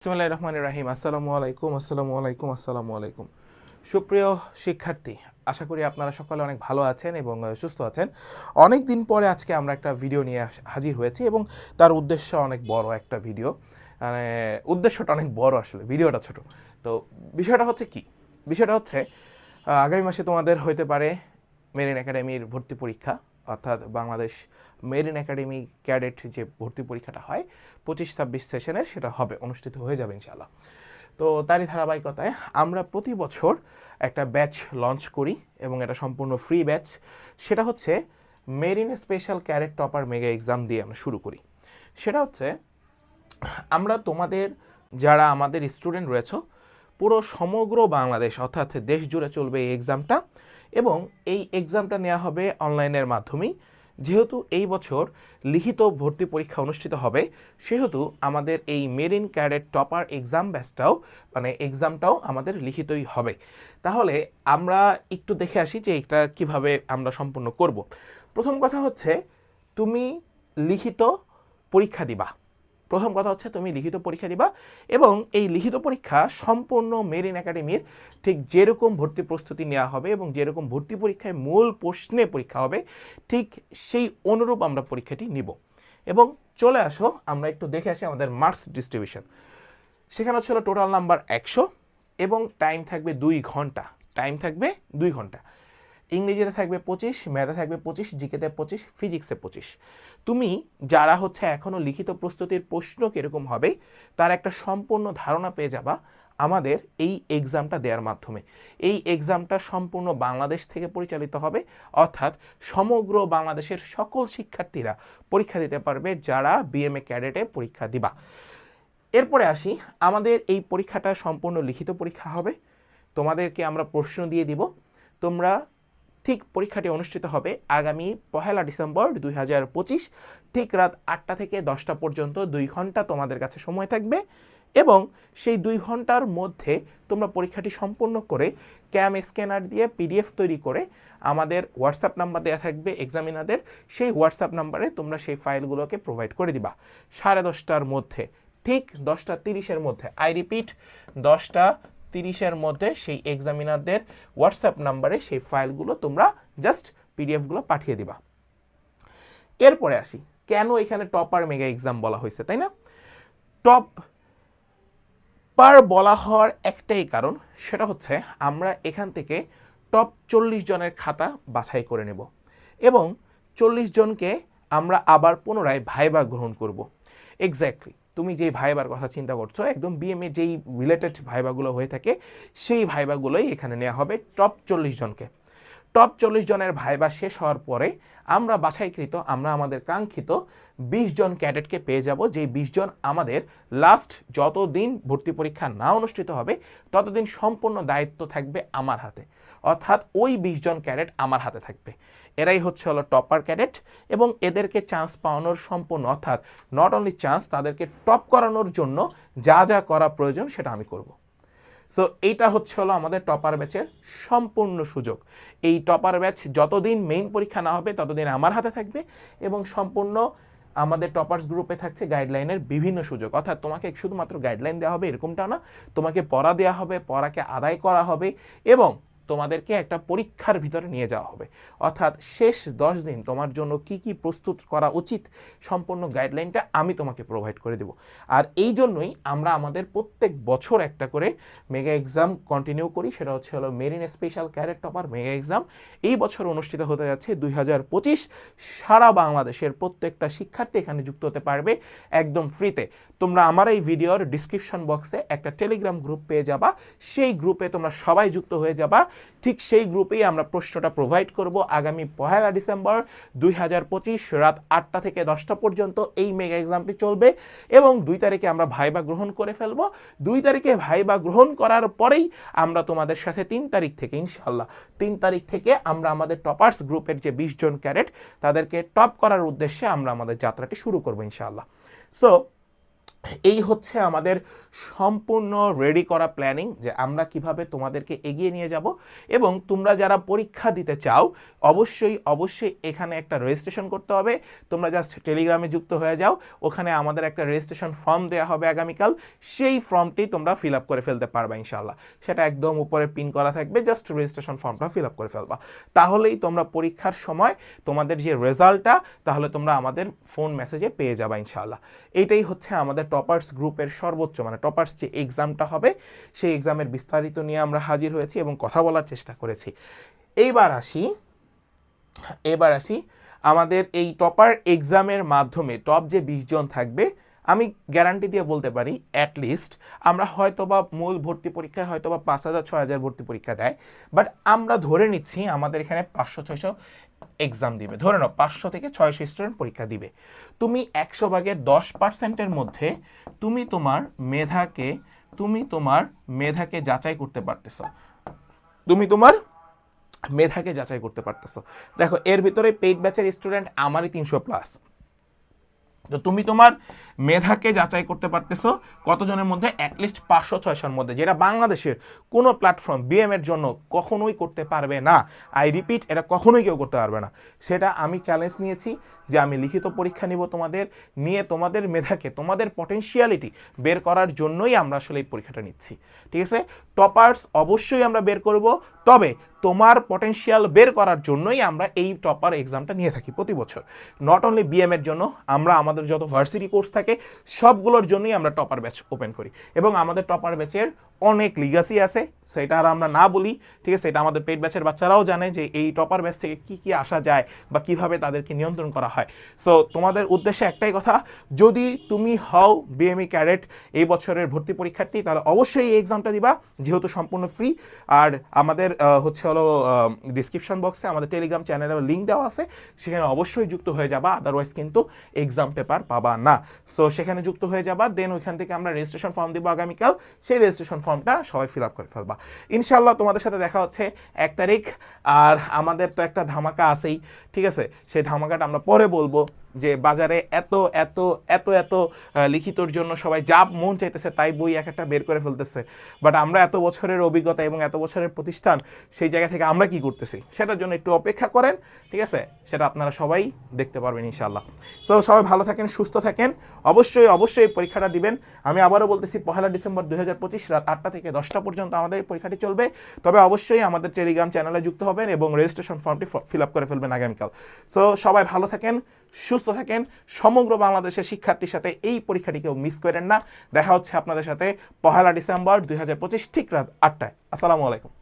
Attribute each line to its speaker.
Speaker 1: বিসমুল্লাহ রহমান রাহিম। আসসালামু আলাইকুম আসসালামু আলাইকুম আসসালামু আলাইকুম সুপ্রিয় শিক্ষার্থী, আশা করি আপনারা সকলে অনেক ভালো আছেন এবং সুস্থ আছেন। অনেক দিন পরে আজকে আমরা একটা ভিডিও নিয়ে হাজির হয়েছি এবং তার উদ্দেশ্য অনেক বড় একটা ভিডিও। মানে উদ্দেশ্যটা অনেক বড় আসলে, ভিডিওটা ছোট। তো বিষয়টা হচ্ছে কি? বিষয়টা হচ্ছে আগামী মাসে তোমাদের হইতে পারে মেরিন একাডেমির ভর্তি পরীক্ষা। অর্থাৎ বাংলাদেশ মেরিন একাডেমি ক্যাডেট যে ভর্তি পরীক্ষাটা হয়, পঁচিশ ছাব্বিশ সেশনের সেটা হবে, অনুষ্ঠিত হয়ে যাবে ইনশাআল্লাহ। তো তারই ধারাবাহিকতায় আমরা প্রতি বছর একটা ব্যাচ লঞ্চ করি এবং এটা সম্পূর্ণ ফ্রি ব্যাচ। সেটা হচ্ছে marine special cadet topper mega exam দিয়ে আমরা শুরু করি। সেটা হচ্ছে, আমরা তোমাদের যারা আমাদের স্টুডেন্ট রয়েছে, পুরো সমগ্র বাংলাদেশ অর্থাৎ দেশ জুড়ে চলবে এই এক্সামটা। এবং এই এক্সামটা নেওয়া হবে অনলাইনের মাধ্যমেই। যেহেতু এই বছর লিখিত ভর্তি পরীক্ষা অনুষ্ঠিত হবে, সেহেতু আমাদের এই মেরিন ক্যাডেট টপার এক্সাম ব্যাচটাও মানে এক্সামটাও আমাদের লিখিতই হবে। তাহলে আমরা একটু দেখে আসি যে এটা কীভাবে আমরা সম্পূর্ণ করব। প্রথম কথা হচ্ছে, তুমি লিখিত পরীক্ষা দিবা। প্রথম কথা হচ্ছে তুমি লিখিত পরীক্ষা দিবা এবং এই লিখিত পরীক্ষা সম্পূর্ণ মেরিন একাডেমির ঠিক যেরকম ভর্তি প্রস্তুতি নেওয়া হবে এবং যেরকম ভর্তি পরীক্ষায় মূল প্রশ্নে পরীক্ষা হবে, ঠিক সেই অনুরূপ আমরা পরীক্ষাটি নিব। এবং চলে আসো, আমরা একটু দেখে আসি আমাদের মার্কস ডিস্ট্রিবিউশন সেখানে ছিল টোটাল নাম্বার একশো এবং টাইম থাকবে দুই ঘণ্টা। টাইম থাকবে দুই ঘণ্টা। ইংরেজিতে থাকবে পঁচিশ, ম্যাথে থাকবে পঁচিশ, জিকেতে পঁচিশ, ফিজিক্সে পঁচিশ। তুমি যারা হচ্ছে এখনও লিখিত প্রস্তুতির প্রশ্ন কীরকম হবে, তার একটা সম্পূর্ণ ধারণা পেয়ে যাবা আমাদের এই এক্সামটা দেওয়ার মাধ্যমে। এই এক্সামটা সম্পূর্ণ বাংলাদেশ থেকে পরিচালিত হবে, অর্থাৎ সমগ্র বাংলাদেশের সকল শিক্ষার্থীরা পরীক্ষা দিতে পারবে যারা বিএমএ ক্যাডেটে পরীক্ষা দিবা। এরপরে আসি, আমাদের এই পরীক্ষাটা সম্পূর্ণ লিখিত পরীক্ষা হবে। তোমাদেরকে আমরা প্রশ্ন দিয়ে দিব। তোমরা ঠিক পরীক্ষাটি অনুষ্ঠিত হবে আগামী পহেলা ডিসেম্বর দুই হাজার পঁচিশ ঠিক রাত আটটা থেকে দশটা পর্যন্ত দুই ঘণ্টা তোমাদের কাছে সময় থাকবে এবং সেই দুই ঘণ্টার মধ্যে তোমরা পরীক্ষাটি সম্পূর্ণ করে ক্যাম স্ক্যানার দিয়ে পিডিএফ তৈরি করে আমাদের হোয়াটসঅ্যাপ নাম্বার দেওয়া থাকবে এক্সামিনারদের, সেই হোয়াটসঅ্যাপ নাম্বারে তোমরা সেই ফাইলগুলোকে প্রোভাইড করে দিবা। সাড়ে দশটার মধ্যে, ঠিক দশটা তিরিশের মধ্যে, আই রিপিট, দশটা তিরিশের মধ্যে সেই এক্সামিনারদের হোয়াটসঅ্যাপ নাম্বারে সেই ফাইলগুলো তোমরা জাস্ট পিডিএফগুলো পাঠিয়ে দিবা। এরপরে আসি, কেন এখানে টপার মেগা এক্সাম বলা হয়েছে, তাই না? টপ পার বলা হওয়ার একটাই কারণ, সেটা হচ্ছে আমরা এখান থেকে টপ চল্লিশ জনের খাতা বাছাই করে নেব এবং চল্লিশ জনকে আমরা আবার পুনরায় ভাইবা গ্রহণ করব। এক্স্যাক্টলি তুমি যেই ভাইবার কথা চিন্তা করছ, একদম বিএমএ যেই রিলেটেড ভাইবাগুলো হয়ে থাকে, সেই ভাইবাগুলোই এখানে নেওয়া হবে টপ চল্লিশ জনকে। টপ চল্লিশ জনের ভাইবা শেষ হওয়ার পরে আমরা বাছাইকৃত, আমরা আমাদের কাঙ্ক্ষিত বিশ জন ক্যাডেটকে পেয়ে যাব যেই বিশ জন আমাদের লাস্ট যতদিন ভর্তি পরীক্ষা না অনুষ্ঠিত হবে, ততদিন সম্পূর্ণ দায়িত্ব থাকবে আমার হাতে। অর্থাৎ ওই বিশ জন ক্যাডেট আমার হাতে থাকবে। এরাই হচ্ছে হলো টপার ক্যাডেট এবং এদেরকে চান্স পাওয়ানোর সম্পূর্ণ, অর্থাৎ নট অনলি চান্স তাদেরকে টপ করানোর জন্য যা যা করা প্রয়োজন সেটা আমি করব। সো এইটা হচ্ছে হলো আমাদের টপার ব্যাচের সম্পূর্ণ সুযোগ। এই টপার ব্যাচ যতদিন মেইন পরীক্ষা না হবে, ততদিন আমার হাতে থাকবে এবং সম্পূর্ণ আমাদের টপার্স গ্রুপে থাকছে গাইডলাইনের বিভিন্ন সুযোগ। অর্থাৎ তোমাকে শুধুমাত্র গাইডলাইন দেওয়া হবে এরকমটা না, তোমাকে পড়া দেওয়া হবে, পড়াকে আদায় করা হবে এবং তোমাদেরকে একটা পরীক্ষার ভিতরে নিয়ে যাওয়া হবে। অর্থাৎ শেষ দশ দিন তোমার জন্য কি কি প্রস্তুত করা উচিত সম্পূর্ণ গাইডলাইনটা আমি তোমাকে প্রোভাইড করে দেব। আর এই জন্যই আমরা আমাদের প্রত্যেক বছর একটা করে মেগা এক্সাম কন্টিনিউ করি, সেটা হচ্ছে হলো marine special cadet topper mega exam এই বছর অনুষ্ঠিত হতে যাচ্ছে দুই হাজার পঁচিশ সারা বাংলাদেশের প্রত্যেকটা শিক্ষার্থী এখানে যুক্ত হতে পারবে একদম ফ্রিতে তোমরা আমার এই ভিডিওর ডিসক্রিপশন বক্সে একটা টেলিগ্রাম গ্রুপ পেয়ে যাবা। সেই গ্রুপে তোমরা সবাই যুক্ত হয়ে যাবা। ঠিক সেই গ্রুপেই আমরা প্রশ্নটা প্রোভাইড করব আগামী পহেলা ডিসেম্বর দুই হাজার পঁচিশ রাত আটটা থেকে দশটা পর্যন্ত এই মেগা এক্সামটি চলবে এবং দুই তারিখে আমরা ভাইবা গ্রহণ করে ফেলব। দুই তারিখে ভাইবা গ্রহণ করার পরেই আমরা তোমাদের সাথে তিন তারিখ থেকে ইনশাল্লাহ তিন তারিখ থেকে আমরা আমাদের টপার্স গ্রুপের যে বিশ জন ক্যাডেট, তাদেরকে টপ করার উদ্দেশ্যে আমরা আমাদের যাত্রাটি শুরু করব ইনশাল্লাহ সো এই হচ্ছে আমাদের সম্পূর্ণ রেডি করা প্ল্যানিং যে আমরা কীভাবে তোমাদেরকে এগিয়ে নিয়ে যাব এবং তোমরা যারা পরীক্ষা দিতে চাও, অবশ্যই অবশ্যই এখানে একটা রেজিস্ট্রেশন করতে হবে। তোমরা জাস্ট টেলিগ্রামে যুক্ত হয়ে যাও। ওখানে আমাদের একটা রেজিস্ট্রেশন ফর্ম দেওয়া হবে আগামীকাল। সেই ফর্মটি তোমরা ফিল আপ করে ফেলতে পারবে ইনশাল্লাহ সেটা একদম উপরে পিন করা থাকবে। জাস্ট রেজিস্ট্রেশন ফর্মটা ফিল আপ করে ফেলবা। তাহলেই তোমরা পরীক্ষার সময় তোমাদের যে রেজাল্টটা তাহলে তোমরা আমাদের ফোন মেসেজে পেয়ে যাবা ইনশাল্লাহ এইটাই হচ্ছে আমাদের টপার্স গ্রুপের সর্বোচ্চ মানে টপার্স যে এক্সামটা হবে, সেই এক্সামের বিস্তারিত নিয়ে আমরা হাজির হয়েছি এবং কথা বলার চেষ্টা করেছি। এইবার আসি এবার আসি আমাদের এই টপার এক্সামের মাধ্যমে টপ যে বিশ জন থাকবে, আমি গ্যারান্টি দিয়ে বলতে পারি অ্যাট লিস্ট আমরা হয়তোবা মূল ভর্তি পরীক্ষায় হয়তোবা পাঁচ হাজার, ছয় হাজার ভর্তি পরীক্ষা দেয় বাট আমরা ধরে নিচ্ছি আমাদের এখানে পাঁচশো, ছয়শো এক্সাম দিবে। ধরে নাও, পাঁচশো থেকে ছয়শো স্টুডেন্ট পরীক্ষা দিবে। তুমি একশো ভাগের দশ পার্সেন্টের মধ্যে তুমি তোমার মেধাকে, তুমি তোমার মেধাকে যাচাই করতে পারতেছো। তুমি তোমার মেধাকে যাচাই করতে পারতেছো। দেখো, এর ভিতরে পেইড ব্যাচের স্টুডেন্ট আমারই তিনশো প্লাস তো তুমি তোমার মেধাকে যাচাই করতে পারতেছো কতজনের মধ্যে অ্যাটলিস্ট পাঁচশো, ছয়শোর মধ্যে, যেটা বাংলাদেশের কোনো প্ল্যাটফর্ম বিএম এর জন্য কখনোই করতে পারবে না। আই রিপিট এটা কখনোই কেউ করতে পারবে না। সেটা আমি চ্যালেঞ্জ নিয়েছি। যে আমি লিখিত পরীক্ষা নিব তোমাদের, নিয়ে তোমাদের মেধাকে, তোমাদের পটেনশিয়ালিটি বের করার জন্যই আমরা আসলে এই পরীক্ষাটা নিচ্ছি। ঠিক আছে? টপার্স অবশ্যই আমরা বের করব, তবে তোমার পটেনশিয়াল বের করার জন্যই আমরা এই টপার এক্সামটা নিয়ে থাকি প্রতি বছর। নট অনলি বিএম এর জন্য, আমরা আমাদের যত ভার্সিটি কোর্স থাকে, সবগুলোর জন্যই আমরা টপার ব্যাচ ওপেন করি। এবং আমাদের টপার ব্যাচের অনেক লিগাসি আছে, সেটা আর আমরা না বলি, ঠিক আছে? এটা আমাদের পেট ব্যাচের বাচ্চারাও জানে যে এই টপার ব্যাচ থেকে কি কি আসা যায় বা কীভাবে তাদেরকে নিয়ন্ত্রণ করা হয়। সো তোমাদের উদ্দেশ্যে একটাই কথা, যদি তুমি হও বিএমই ক্যাডেট এই বছরের ভর্তি পরীক্ষার্থী, তাহলে অবশ্যই এই এক্সামটা দিবা, যেহেতু সম্পূর্ণ ফ্রি আর আমাদের হচ্ছে হলো ডিসক্রিপশন বক্সে আমাদের টেলিগ্রাম চ্যানেলের লিঙ্ক দেওয়া আছে। সেখানে অবশ্যই যুক্ত হয়ে যাবা আদারওয়াইজ কিন্তু এক্সাম পেপার পাবা না। সো সেখানে যুক্ত হয়ে যাবা দেন ওইখান থেকে আমরা রেজিস্ট্রেশন ফর্ম দিব আগামীকাল। সেই রেজিস্ট্রেশন ফর্মটা সবাই ফিল আপ করে ফেলবা। ইনশাল্লাহ তোমাদের সাথে দেখা হচ্ছে এক তারিখ। আর আমাদের তো একটা ধামাকা আছেই, ঠিক আছে? সেই ধামাকাটা আমরা পরে বলব। যে বাজারে এত এত এত এত লিখিতর জন্য সবাই যা মন চাইতেছে তাই বই এক একটা বের করে ফেলতেছে। বাট আমরা এত বছরের অভিজ্ঞতা এবং এত বছরের প্রতিষ্ঠান, সেই জায়গা থেকে আমরা কি করতেছি? সেটার জন্য একটু অপেক্ষা করেন, ঠিক আছে? সেটা আপনারা সবাই দেখতে পারবেন ইনশাল্লাহ সো সবাই ভালো থাকেন, সুস্থ থাকেন। অবশ্যই অবশ্যই পরীক্ষাটা দিবেন। আমি আবারও বলতেছি, পহেলা ডিসেম্বর দু হাজার পঁচিশ রাত আটটা থেকে দশটা পর্যন্ত আমাদের পরীক্ষাটি চলবে। তবে অবশ্যই আমাদের টেলিগ্রাম চ্যানেলে যুক্ত হবেন এবং রেজিস্ট্রেশন ফর্মটি ফিল আপ করে ফেলবেন আগামীকাল। সো সবাই ভালো থাকেন সুস্থ থাকেন। সমগ্র বাংলাদেশের শিক্ষার্থীর সাথে এই পরীক্ষাটি কেউ মিস করেন না। দেখা হচ্ছে আপনাদের সাথে পহেলা ডিসেম্বর দুই হাজার পঁচিশ ঠিক রাত আটটায়। আসসালামু আলাইকুম।